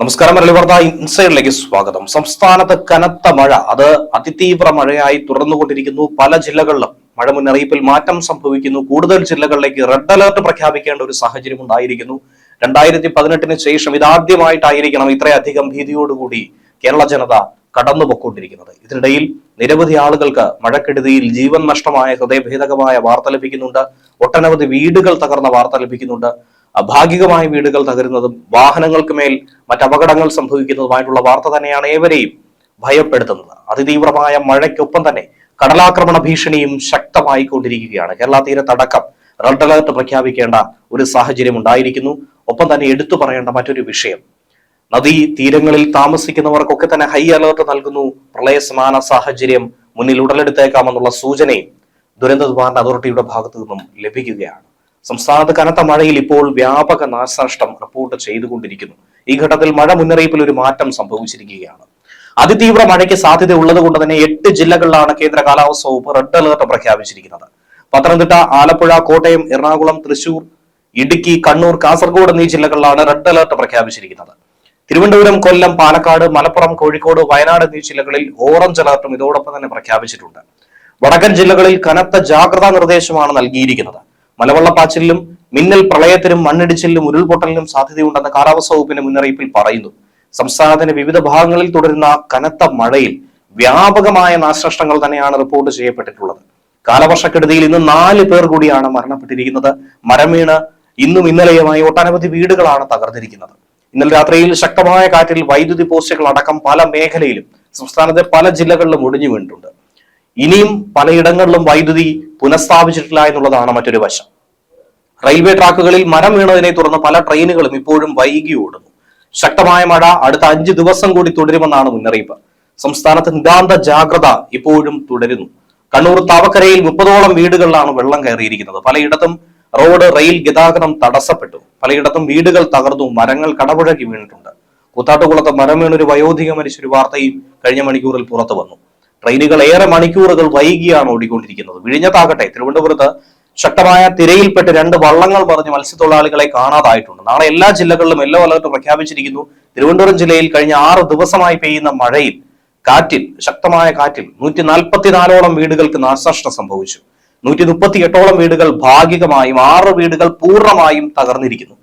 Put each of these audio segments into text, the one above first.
നമസ്കാരം മരളി വാർത്ത ഇൻസൈഡിലേക്ക് സ്വാഗതം. സംസ്ഥാനത്ത് കനത്ത മഴ. അത് അതിതീവ്ര മഴയായി തുടർന്നുകൊണ്ടിരിക്കുന്നു. പല ജില്ലകളിലും മഴ മുന്നറിയിപ്പിൽ മാറ്റം സംഭവിക്കുന്നു. കൂടുതൽ ജില്ലകളിലേക്ക് റെഡ് അലർട്ട് പ്രഖ്യാപിക്കേണ്ട ഒരു സാഹചര്യം ഉണ്ടായിരിക്കുന്നു. രണ്ടായിരത്തി പതിനെട്ടിന് ശേഷം ഇതാദ്യമായിട്ടായിരിക്കണം ഇത്രയധികം ഭീതിയോടുകൂടി കേരള ജനത കടന്നുപോയിക്കൊണ്ടിരിക്കുന്നത്. ഇതിനിടയിൽ നിരവധി ആളുകൾക്ക് മഴക്കെടുതിയിൽ ജീവൻ നഷ്ടമായ ഹൃദയഭേദകമായ വാർത്ത ലഭിക്കുന്നുണ്ട്. ഒട്ടനവധി വീടുകൾ തകർന്ന വാർത്ത ലഭിക്കുന്നുണ്ട്. അഭാഗികമായ വീടുകൾ തകരുന്നതും വാഹനങ്ങൾക്ക് മേൽ മറ്റപകടങ്ങൾ സംഭവിക്കുന്നതുമായിട്ടുള്ള വാർത്ത തന്നെയാണ് ഏവരെയും ഭയപ്പെടുത്തുന്നത്. അതിതീവ്രമായ മഴയ്ക്കൊപ്പം തന്നെ കടലാക്രമണ ഭീഷണിയും ശക്തമായി കൊണ്ടിരിക്കുകയാണ് കേരള തീരത്തടക്കം റെഡ് അലർട്ട് പ്രഖ്യാപിക്കേണ്ട ഒരു സാഹചര്യം ഉണ്ടായിരിക്കുന്നു. ഒപ്പം തന്നെ എടുത്തു പറയേണ്ട മറ്റൊരു വിഷയം. നദീ തീരങ്ങളിൽ താമസിക്കുന്നവർക്കൊക്കെ തന്നെ ഹൈ അലർട്ട് നൽകുന്നു. പ്രളയ സമാന സാഹചര്യം മുന്നിൽ ഉടലെടുത്തേക്കാമെന്നുള്ള സൂചനയും ദുരന്ത നിവാരണ അതോറിറ്റിയുടെ ഭാഗത്തു നിന്നും ലഭിക്കുകയാണ്. സംസ്ഥാനത്ത് കനത്ത മഴയിൽ ഇപ്പോൾ വ്യാപക നാശനഷ്ടം റിപ്പോർട്ട് ചെയ്തുകൊണ്ടിരിക്കുന്നു. ഈ ഘട്ടത്തിൽ മഴ മുന്നറിയിപ്പിൽ ഒരു മാറ്റം സംഭവിച്ചിരിക്കുകയാണ്. അതിതീവ്ര മഴയ്ക്ക് സാധ്യത ഉള്ളത് കൊണ്ട് തന്നെ എട്ട് ജില്ലകളിലാണ് കേന്ദ്ര കാലാവസ്ഥ വകുപ്പ് റെഡ് അലേർട്ട് പ്രഖ്യാപിച്ചിരിക്കുന്നത്. പത്തനംതിട്ട ആലപ്പുഴ കോട്ടയം എറണാകുളം തൃശൂർ ഇടുക്കി കണ്ണൂർ കാസർഗോഡ് എന്നീ ജില്ലകളിലാണ് റെഡ് അലേർട്ട് പ്രഖ്യാപിച്ചിരിക്കുന്നത്. തിരുവനന്തപുരം കൊല്ലം പാലക്കാട് മലപ്പുറം കോഴിക്കോട് വയനാട് എന്നീ ജില്ലകളിൽ ഓറഞ്ച് അലർട്ടും ഇതോടൊപ്പം തന്നെ പ്രഖ്യാപിച്ചിട്ടുണ്ട്. വടക്കൻ ജില്ലകളിൽ കനത്ത ജാഗ്രതാ നിർദ്ദേശമാണ് നൽകിയിരിക്കുന്നത്. മലവെള്ളപ്പാച്ചിലിലും മിന്നൽ പ്രളയത്തിലും മണ്ണിടിച്ചിലിനും ഉരുൾപൊട്ടലിനും സാധ്യതയുണ്ടെന്ന് കാലാവസ്ഥാ വകുപ്പിന്റെ മുന്നറിയിപ്പിൽ പറയുന്നു. സംസ്ഥാനത്തിന്റെ വിവിധ ഭാഗങ്ങളിൽ തുടരുന്ന കനത്ത മഴയിൽ വ്യാപകമായ നാശനഷ്ടങ്ങൾ തന്നെയാണ് റിപ്പോർട്ട് ചെയ്യപ്പെട്ടിട്ടുള്ളത്. കാലവർഷക്കെടുതിയിൽ ഇന്ന് നാല് പേർ കൂടിയാണ് മരണപ്പെട്ടിരിക്കുന്നത്. മരം ഇന്നും ഇന്നലെയുമായി ഒട്ടനവധി വീടുകളാണ് തകർന്നിരിക്കുന്നത്. ഇന്നലെ രാത്രിയിൽ ശക്തമായ കാറ്റിൽ വൈദ്യുതി പോസ്റ്റുകൾ അടക്കം പല മേഖലയിലും സംസ്ഥാനത്തെ പല ജില്ലകളിലും ഒടിഞ്ഞു വീണിട്ടുണ്ട്. ഇനിയും പലയിടങ്ങളിലും വൈദ്യുതി പുനഃസ്ഥാപിച്ചിട്ടില്ല എന്നുള്ളതാണ് മറ്റൊരു വശം. റെയിൽവേ ട്രാക്കുകളിൽ മരം വീണതിനെ തുടർന്ന് പല ട്രെയിനുകളും ഇപ്പോഴും വൈകി ഓടുന്നു. ശക്തമായ മഴ അടുത്ത അഞ്ച് ദിവസം കൂടി തുടരുമെന്നാണ് മുന്നറിയിപ്പ്. സംസ്ഥാനത്ത് നിതാന്ത ജാഗ്രത ഇപ്പോഴും തുടരുന്നു. കണ്ണൂർ താവക്കരയിൽ മുപ്പതോളം വീടുകളിലാണ് വെള്ളം കയറിയിരിക്കുന്നത്. പലയിടത്തും റോഡ് റെയിൽ ഗതാഗതം തടസ്സപ്പെട്ടു. പലയിടത്തും വീടുകൾ തകർന്നു. മരങ്ങൾ കടപുഴകി വീണിട്ടുണ്ട്. കൂത്താട്ടുകുളത്ത് മരം വീണൊരു വയോധിക മരിച്ചൊരു വാർത്തയും കഴിഞ്ഞ മണിക്കൂറിൽ പുറത്തു വന്നു ട്രെയിനുകൾ ഏറെ മണിക്കൂറുകൾ വൈകിയാണ് ഓടിക്കൊണ്ടിരിക്കുന്നത്. വിഴിഞ്ഞത്താകട്ടെ തിരുവനന്തപുരത്ത് ശക്തമായ തിരയിൽപ്പെട്ട് രണ്ട് വള്ളങ്ങൾ മറിഞ്ഞ് മത്സ്യത്തൊഴിലാളികളെ കാണാതായിട്ടുണ്ട്. നാളെ എല്ലാ ജില്ലകളിലും യെല്ലോ അലർട്ട് പ്രഖ്യാപിച്ചിരിക്കുന്നു. തിരുവനന്തപുരം ജില്ലയിൽ കഴിഞ്ഞ ആറ് ദിവസമായി പെയ്യുന്ന മഴയിൽ കാറ്റിൽ ശക്തമായ കാറ്റിൽ നൂറ്റി നാൽപ്പത്തിനാലോളം വീടുകൾക്ക് നാശനഷ്ടം സംഭവിച്ചു. നൂറ്റി മുപ്പത്തി എട്ടോളം വീടുകൾ ഭാഗികമായും ആറ് വീടുകൾ പൂർണമായും തകർന്നിരിക്കുന്നു.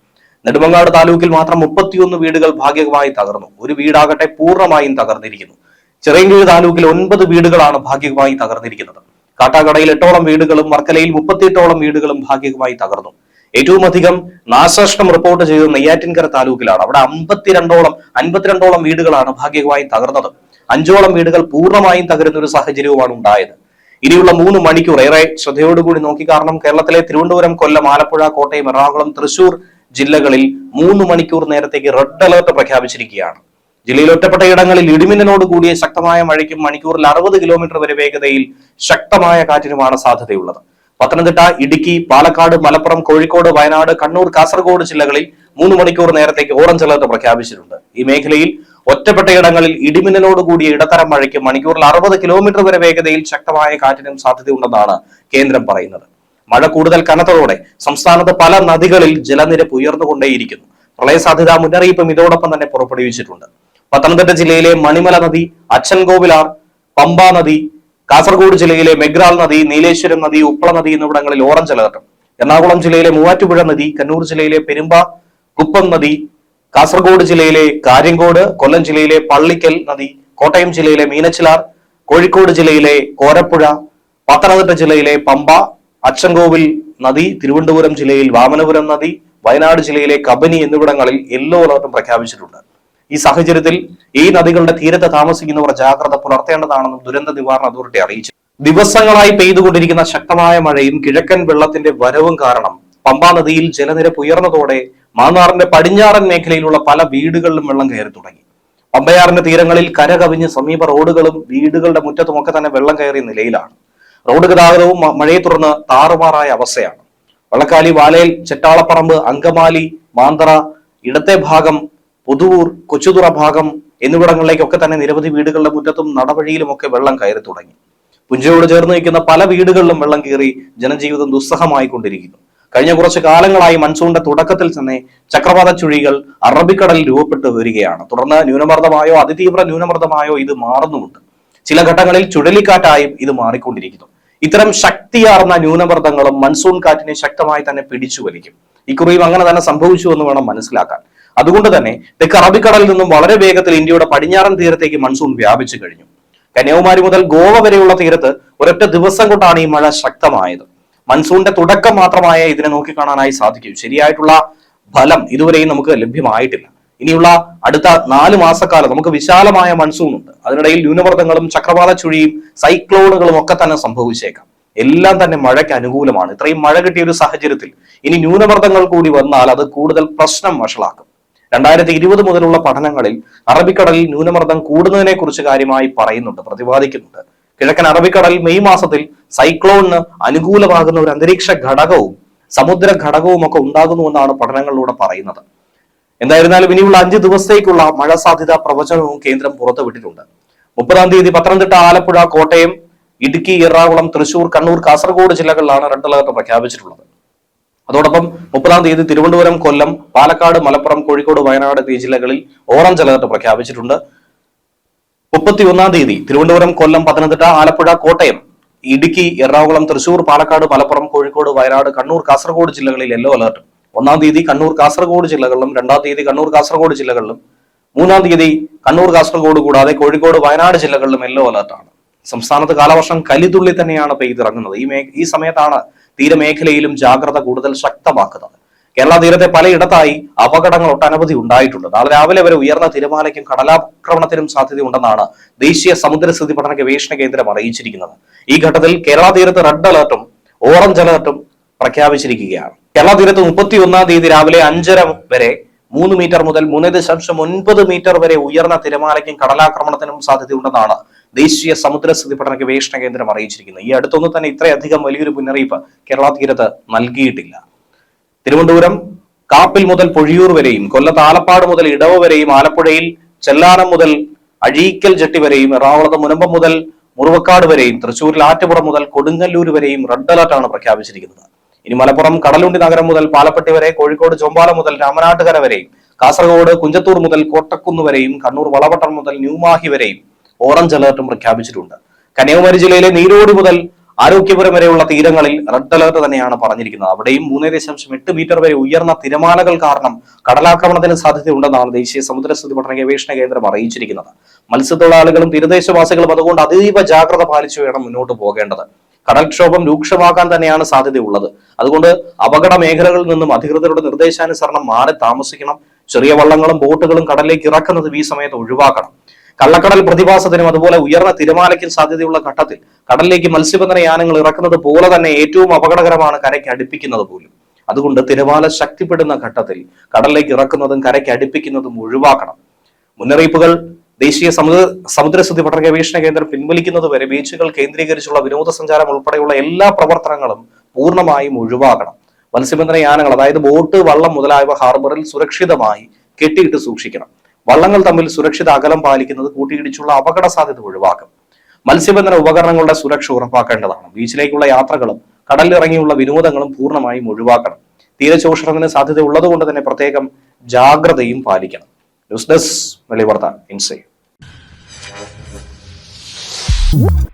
നെടുമങ്ങാട് താലൂക്കിൽ മാത്രം മുപ്പത്തിയൊന്ന് വീടുകൾ ഭാഗികമായി തകർന്നു. ഒരു വീടാകട്ടെ പൂർണമായും തകർന്നിരിക്കുന്നു. ചിറയൻകീഴ് താലൂക്കിൽ ഒൻപത് വീടുകളാണ് ഭാഗികമായി തകർന്നിരിക്കുന്നത്. കാട്ടാക്കടയിൽ എട്ടോളം വീടുകളും വർക്കലയിൽ മുപ്പത്തിയെട്ടോളം വീടുകളും ഭാഗികമായി തകർന്നു. ഏറ്റവും അധികം നാശനഷ്ടം റിപ്പോർട്ട് ചെയ്തത് നെയ്യാറ്റിൻകര താലൂക്കിലാണ്. അവിടെ അമ്പത്തിരണ്ടോളം അൻപത്തിരണ്ടോളം വീടുകളാണ് ഭാഗികമായി തകർന്നത്. അഞ്ചോളം വീടുകൾ പൂർണമായും തകരുന്ന ഒരു സാഹചര്യവുമാണ് ഉണ്ടായത്. ഇനിയുള്ള മൂന്ന് മണിക്കൂർ ഏറെ ശ്രദ്ധയോടുകൂടി നോക്കി കാരണം കേരളത്തിലെ തിരുവനന്തപുരം കൊല്ലം ആലപ്പുഴ കോട്ടയം എറണാകുളം തൃശൂർ ജില്ലകളിൽ മൂന്ന് മണിക്കൂർ നേരത്തേക്ക് റെഡ് അലർട്ട് പ്രഖ്യാപിച്ചിരിക്കുകയാണ്. ജില്ലയിൽ ഒറ്റപ്പെട്ട ഇടങ്ങളിൽ ഇടിമിന്നലോട് കൂടിയ ശക്തമായ മഴയ്ക്കും മണിക്കൂറിൽ അറുപത് കിലോമീറ്റർ വരെ വേഗതയിൽ ശക്തമായ കാറ്റിനുമാണ് സാധ്യതയുള്ളത്. പത്തനംതിട്ട ഇടുക്കി പാലക്കാട് മലപ്പുറം കോഴിക്കോട് വയനാട് കണ്ണൂർ കാസർഗോഡ് ജില്ലകളിൽ മൂന്ന് മണിക്കൂർ നേരത്തേക്ക് ഓറഞ്ച് അലർട്ട് പ്രഖ്യാപിച്ചിട്ടുണ്ട്. ഈ മേഖലയിൽ ഒറ്റപ്പെട്ട ഇടങ്ങളിൽ ഇടിമിന്നലോട് കൂടിയ ഇടത്തരം മഴയ്ക്ക് മണിക്കൂറിൽ അറുപത് കിലോമീറ്റർ വരെ വേഗതയിൽ ശക്തമായ കാറ്റിനും സാധ്യതയുണ്ടെന്നാണ് കേന്ദ്രം പറയുന്നത്. മഴ കൂടുതൽ കനത്തതോടെ സംസ്ഥാനത്ത് പല നദികളിൽ ജലനിരപ്പ് ഉയർന്നുകൊണ്ടേയിരിക്കുന്നു. പ്രളയ സാധ്യതാ മുന്നറിയിപ്പും ഇതോടൊപ്പം തന്നെ പുറപ്പെടുവിച്ചിട്ടുണ്ട്. പത്തനംതിട്ട ജില്ലയിലെ മണിമല നദി അച്ഛൻകോവിലാർ പമ്പ നദി കാസർഗോഡ് ജില്ലയിലെ മെഗ്രാൽ നദി നീലേശ്വരം നദി ഉപ്പള നദി എന്നിവിടങ്ങളിൽ ഓറഞ്ച് അലർട്ടും. എറണാകുളം ജില്ലയിലെ മൂവാറ്റുപുഴ നദി കണ്ണൂർ ജില്ലയിലെ പെരുമ്പ കുപ്പം നദി കാസർഗോഡ് ജില്ലയിലെ കാര്യങ്കോട് കൊല്ലം ജില്ലയിലെ പള്ളിക്കൽ നദി കോട്ടയം ജില്ലയിലെ മീനച്ചിലാർ കോഴിക്കോട് ജില്ലയിലെ കോരപ്പുഴ പത്തനംതിട്ട ജില്ലയിലെ പമ്പ അച്ചൻകോവിൽ നദി തിരുവനന്തപുരം ജില്ലയിൽ വാമനപുരം നദി വയനാട് ജില്ലയിലെ കബനി എന്നിവിടങ്ങളിൽ യെല്ലോ അലർട്ടും പ്രഖ്യാപിച്ചിട്ടുണ്ട്. ഈ സാഹചര്യത്തിൽ ഈ നദികളുടെ തീരത്ത് താമസിക്കുന്നവർ ജാഗ്രത പുലർത്തേണ്ടതാണെന്നും ദുരന്ത നിവാരണ അതോറിറ്റി അറിയിച്ചു. ദിവസങ്ങളായി പെയ്തുകൊണ്ടിരിക്കുന്ന ശക്തമായ മഴയും കിഴക്കൻ വെള്ളത്തിന്റെ വരവും കാരണം പമ്പാ നദിയിൽ ജലനിരപ്പ് ഉയർന്നതോടെ മാന്നാറിന്റെ പടിഞ്ഞാറൻ മേഖലയിലുള്ള പല വീടുകളിലും വെള്ളം കയറി തുടങ്ങി. പമ്പയാറിന്റെ തീരങ്ങളിൽ കര കവിഞ്ഞ് സമീപ റോഡുകളും വീടുകളുടെ മുറ്റത്തുമൊക്കെ തന്നെ വെള്ളം കയറിയ നിലയിലാണ്. റോഡ് ഗതാഗതവും മഴയെ തുടർന്ന് താറുമാറായ അവസ്ഥയാണ്. വള്ളക്കാലി വാലയിൽ ചെറ്റാളപ്പറമ്പ് അങ്കമാലി മാന്തറ ഇടത്തെ ഭാഗം പുതുവൂർ കൊച്ചുതുറ ഭാഗം എന്നിവിടങ്ങളിലേക്കൊക്കെ തന്നെ നിരവധി വീടുകളുടെ മുറ്റത്തും നടവഴിയിലുമൊക്കെ വെള്ളം കയറി തുടങ്ങി. പുഞ്ചയോട് ചേർന്ന് നിൽക്കുന്ന പല വീടുകളിലും വെള്ളം കയറി ജനജീവിതം ദുസ്സഹമായിക്കൊണ്ടിരിക്കുന്നു. കഴിഞ്ഞ കുറച്ച് കാലങ്ങളായി മൺസൂണിന്റെ തുടക്കത്തിൽ തന്നെ ചക്രവാത ചുഴികൾ അറബിക്കടലിൽ രൂപപ്പെട്ടു വരികയാണ്. തുടർന്ന് ന്യൂനമർദ്ദമായോ അതിതീവ്ര ന്യൂനമർദ്ദമായോ ഇത് മാറുന്നുമുണ്ട്. ചില ഘട്ടങ്ങളിൽ ചുഴലിക്കാറ്റായും ഇത് മാറിക്കൊണ്ടിരിക്കുന്നു. ഇത്തരം ശക്തിയാർന്ന ന്യൂനമർദ്ദങ്ങളും മൺസൂൺ കാറ്റിനെ ശക്തമായി തന്നെ പിടിച്ചു വലിക്കും ഇക്കുറിയും അങ്ങനെ തന്നെ സംഭവിച്ചു എന്ന് വേണം മനസ്സിലാക്കാൻ. അതുകൊണ്ട് തന്നെ തെക്ക് അറബിക്കടലിൽ നിന്നും വളരെ വേഗത്തിൽ ഇന്ത്യയുടെ പടിഞ്ഞാറൻ തീരത്തേക്ക് മൺസൂൺ വ്യാപിച്ചു കഴിഞ്ഞു. കന്യാകുമാരി മുതൽ ഗോവ വരെയുള്ള തീരത്ത് ഒരൊറ്റ ദിവസം കൊണ്ടാണ് ഈ മഴ ശക്തമായത്. മൺസൂണിന്റെ തുടക്കം മാത്രമായ ഇതിനെ നോക്കിക്കാണാനായി സാധിക്കും. ശരിയായിട്ടുള്ള ഫലം ഇതുവരെയും നമുക്ക് ലഭ്യമായിട്ടില്ല. ഇനിയുള്ള അടുത്ത നാല് മാസക്കാലം നമുക്ക് വിശാലമായ മൺസൂൺ ഉണ്ട്. അതിനിടയിൽ ന്യൂനമർദ്ദങ്ങളും ചക്രവാത ചുഴിയും സൈക്ലോണുകളും ഒക്കെ തന്നെ സംഭവിച്ചേക്കാം. എല്ലാം തന്നെ മഴയ്ക്ക് അനുകൂലമാണ്. ഇത്രയും മഴ കിട്ടിയ ഒരു സാഹചര്യത്തിൽ ഇനി ന്യൂനമർദ്ദങ്ങൾ കൂടി വന്നാൽ അത് കൂടുതൽ പ്രശ്നം വഷളാക്കും. രണ്ടായിരത്തി ഇരുപത് മുതലുള്ള പഠനങ്ങളിൽ അറബിക്കടലിൽ ന്യൂനമർദ്ദം കൂടുന്നതിനെ കുറിച്ച് കാര്യമായി പറയുന്നുണ്ട് പ്രതിപാദിക്കുന്നുണ്ട്. കിഴക്കൻ അറബിക്കടൽ മെയ് മാസത്തിൽ സൈക്ലോണിന് അനുകൂലമാകുന്ന ഒരു അന്തരീക്ഷ ഘടകവും സമുദ്ര ഘടകവും ഒക്കെ ഉണ്ടാകുന്നുവെന്നാണ് പഠനങ്ങളിലൂടെ പറയുന്നത്. എന്തായിരുന്നാലും ഇനിയുള്ള അഞ്ച് ദിവസത്തേക്കുള്ള മഴ സാധ്യത പ്രവചനവും കേന്ദ്രം പുറത്തുവിട്ടിട്ടുണ്ട്. മുപ്പതാം തീയതി പത്തനംതിട്ട ആലപ്പുഴ കോട്ടയം ഇടുക്കി എറണാകുളം തൃശൂർ കണ്ണൂർ കാസർഗോഡ് ജില്ലകളിലാണ് റെഡ് അലർട്ട് പ്രഖ്യാപിച്ചിട്ടുള്ളത്. അതോടൊപ്പം മുപ്പതാം തീയതി തിരുവനന്തപുരം കൊല്ലം പാലക്കാട് മലപ്പുറം കോഴിക്കോട് വയനാട് എന്നീ ജില്ലകളിൽ ഓറഞ്ച് അലർട്ട് പ്രഖ്യാപിച്ചിട്ടുണ്ട്. മുപ്പത്തി ഒന്നാം തീയതി തിരുവനന്തപുരം കൊല്ലം പത്തനംതിട്ട ആലപ്പുഴ കോട്ടയം ഇടുക്കി എറണാകുളം തൃശൂർ പാലക്കാട് മലപ്പുറം കോഴിക്കോട് വയനാട് കണ്ണൂർ കാസർഗോഡ് ജില്ലകളിൽ യെല്ലോ അലർട്ട്. ഒന്നാം തീയതി കണ്ണൂർ കാസർഗോഡ് ജില്ലകളിലും രണ്ടാം തീയതി കണ്ണൂർ കാസർഗോഡ് ജില്ലകളിലും മൂന്നാം തീയതി കണ്ണൂർ കാസർഗോഡ് കൂടാതെ കോഴിക്കോട് വയനാട് ജില്ലകളിലും യെല്ലോ അലർട്ടാണ്. സംസ്ഥാനത്ത് കാലവർഷം കലിതുള്ളി തന്നെയാണ് പെയ്തിറങ്ങുന്നത്. ഈ മേ ഈ സമയത്താണ് തീരമേഖലയിലും ജാഗ്രത കൂടുതൽ ശക്തമാക്കുന്നത്. കേരള തീരത്തെ പലയിടത്തായി അപകടങ്ങൾ ഒട്ടനവധി ഉണ്ടായിട്ടുണ്ട്. നാളെ രാവിലെ വരെ ഉയർന്ന തിരമാലയ്ക്കും കടലാക്രമണത്തിനും സാധ്യതയുണ്ടെന്നാണ് ദേശീയ സമുദ്രസ്ഥിതി പഠന ഗവേഷണ കേന്ദ്രം അറിയിച്ചിരിക്കുന്നത്. ഈ ഘട്ടത്തിൽ കേരള തീരത്ത് റെഡ് അലർട്ടും ഓറഞ്ച് അലർട്ടും പ്രഖ്യാപിച്ചിരിക്കുകയാണ്. കേരള തീരത്ത് മുപ്പത്തി ഒന്നാം തീയതി രാവിലെ അഞ്ചര വരെ മൂന്ന് മീറ്റർ മുതൽ മൂന്ന് ദശാംശം ഒൻപത് മീറ്റർ വരെ ഉയർന്ന തിരമാലയ്ക്കും കടലാക്രമണത്തിനും സാധ്യതയുണ്ടെന്നാണ് ദേശീയ സമുദ്രസ്ഥിതി പഠന ഗവേഷണ കേന്ദ്രം അറിയിച്ചിരിക്കുന്നത്. ഈ അടുത്തൊന്നും തന്നെ ഇത്രയധികം വലിയൊരു മുന്നറിയിപ്പ് കേരള തീരത്ത് നൽകിയിട്ടില്ല. തിരുവനന്തപുരം കാപ്പിൽ മുതൽ പൊഴിയൂർ വരെയും കൊല്ലത്ത് ആലപ്പാട് മുതൽ ഇടവ് വരെയും ആലപ്പുഴയിൽ ചെല്ലാനം മുതൽ അഴീക്കൽ ജെട്ടി വരെയും എറണാകുളത്ത് മുനമ്പം മുതൽ മുറുവക്കാട് വരെയും തൃശൂരിൽ ആറ്റുപുറം മുതൽ കൊടുങ്ങല്ലൂർ വരെയും റെഡ് അലർട്ടാണ് പ്രഖ്യാപിച്ചിരിക്കുന്നത്. ഇനി മലപ്പുറം കടലുണ്ടി നഗരം മുതൽ പാലപ്പെട്ടി വരെ കോഴിക്കോട് ചൊമ്പാല മുതൽ രാമനാട്ടുകര വരെയും കാസർഗോഡ് കുഞ്ചത്തൂർ മുതൽ കോട്ടക്കുന്ന് വരെയും കണ്ണൂർ വളവട്ടം മുതൽ ന്യൂമാഹി വരെയും ഓറഞ്ച് അലർട്ടും പ്രഖ്യാപിച്ചിട്ടുണ്ട്. കന്യാകുമാരി ജില്ലയിലെ നീരോടി മുതൽ ആരോഗ്യപുരം വരെയുള്ള തീരങ്ങളിൽ റെഡ് അലർട്ട് തന്നെയാണ് പറഞ്ഞിരിക്കുന്നത്. അവിടെയും മൂന്നേ ദശാംശം എട്ട് മീറ്റർ വരെ ഉയർന്ന തിരമാലകൾ കാരണം കടലാക്രമണത്തിന് സാധ്യതയുണ്ടെന്നാണ് ദേശീയ സമുദ്രസ്ഥിതി പഠന ഗവേഷണ കേന്ദ്രം അറിയിച്ചിരിക്കുന്നത്. മത്സ്യത്തൊഴിലാളികളും തീരദേശവാസികളും അതുകൊണ്ട് അതീവ ജാഗ്രത പാലിച്ചു വേണം മുന്നോട്ട് പോകേണ്ടത്. കടൽക്ഷോഭം രൂക്ഷമാകാൻ തന്നെയാണ് സാധ്യതയുള്ളത്. അതുകൊണ്ട് അപകട മേഖലകളിൽ നിന്നും അധികൃതരുടെ നിർദ്ദേശാനുസരണം മാറി താമസിക്കണം. ചെറിയ വള്ളങ്ങളും ബോട്ടുകളും കടലിലേക്ക് ഇറക്കുന്നത് ഈ സമയത്ത് ഒഴിവാക്കണം. കള്ളക്കടൽ പ്രതിഭാസത്തിനും അതുപോലെ ഉയർന്ന തിരമാലയ്ക്കും സാധ്യതയുള്ള ഘട്ടത്തിൽ കടലിലേക്ക് മത്സ്യബന്ധന യാനങ്ങൾ ഇറക്കുന്നത് പോലെ തന്നെ ഏറ്റവും അപകടകരമാണ് കരയ്ക്ക് അടുപ്പിക്കുന്നത് പോലും. അതുകൊണ്ട് തിരമാല ശക്തിപ്പെടുന്ന ഘട്ടത്തിൽ കടലിലേക്ക് ഇറക്കുന്നതും കരയ്ക്ക് അടുപ്പിക്കുന്നതും ഒഴിവാക്കണം. മുന്നറിയിപ്പുകൾ ദേശീയ സമുദ്ര സമുദ്രസ്ഥിതി പഠന ഗവേഷണ കേന്ദ്രം പിൻവലിക്കുന്നത് വരെ ബീച്ചുകൾ കേന്ദ്രീകരിച്ചുള്ള വിനോദസഞ്ചാരം ഉൾപ്പെടെയുള്ള എല്ലാ പ്രവർത്തനങ്ങളും പൂർണമായും ഒഴിവാക്കണം മത്സ്യബന്ധന യാനങ്ങൾ അതായത് ബോട്ട് വള്ളം മുതലായവ ഹാർബറിൽ സുരക്ഷിതമായി കെട്ടിയിട്ട് സൂക്ഷിക്കണം. വള്ളങ്ങൾ തമ്മിൽ സുരക്ഷിത അകലം പാലിക്കുന്നത് കൂട്ടിയിടിച്ചുള്ള അപകട സാധ്യത ഒഴിവാക്കും. മത്സ്യബന്ധന ഉപകരണങ്ങളുടെ സുരക്ഷ ഉറപ്പാക്കേണ്ടതാണ്. ബീച്ചിലേക്കുള്ള യാത്രകളും കടലിലിറങ്ങിയുള്ള വിനോദങ്ങളും പൂർണമായും ഒഴിവാക്കണം. തീരചോഷണത്തിന് സാധ്യത ഉള്ളതുകൊണ്ട് തന്നെ പ്രത്യേകം ജാഗ്രതയും പാലിക്കണം. ന്യൂസ് ഡെസ്ക് വെളിവർത്താൻ ഇൻസൈ Woo!